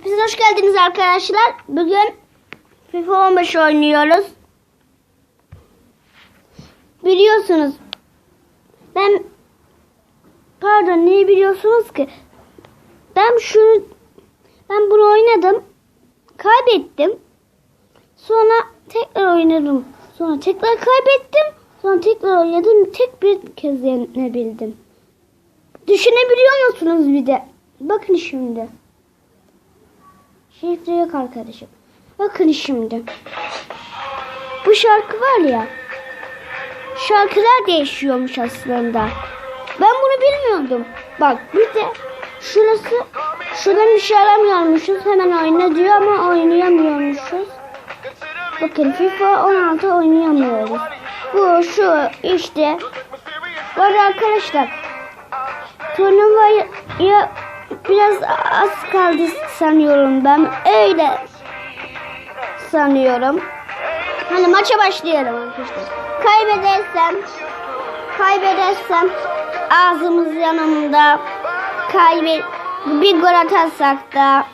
Hepiniz hoş geldiniz arkadaşlar. Bugün FIFA 15 oynuyoruz. Biliyorsunuz. Ben pardon neyi biliyorsunuz ki? Ben şu ben bunu oynadım. Kaybettim. Sonra tekrar oynadım. Sonra tekrar kaybettim. Sonra tekrar oynadım. Tek bir kez yenebildim. Düşünebiliyor musunuz bir de? Bakın şimdi. Şifre yok arkadaşım. Bakın şimdi. Bu şarkı var ya. Şarkılar değişiyormuş aslında. Ben bunu bilmiyordum. Bak bir de şurası şuradan bir şey alamıyormuşuz. Hemen oyna diyor ama oynayamıyormuşuz. Bakın FIFA 16 oynayamıyoruz. Bu şu işte. Arada arkadaşlar turnuvaya biraz az kaldı sanıyorum ben. Öyle sanıyorum. Hadi maça başlayalım arkadaşlar. Kaybedersem kaybedersem ağzımız yanımda kaybet bir gol atarsak da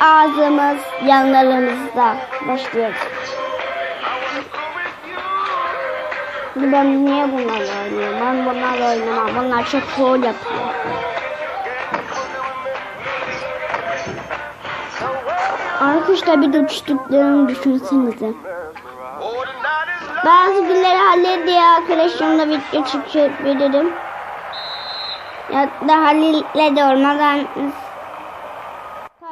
ağzımız yanlarımızda başlıyoruz. Ben niye bunlarla oynuyorum? Ben bunlarla oynamam. Bunlar çok gol yapıyor. Arkadaşlar bir de uçtuklarını düşünsenize. Bazı günleri Halil diye arkadaşımla video çekiyorum. Ya da Halil'le de olmadan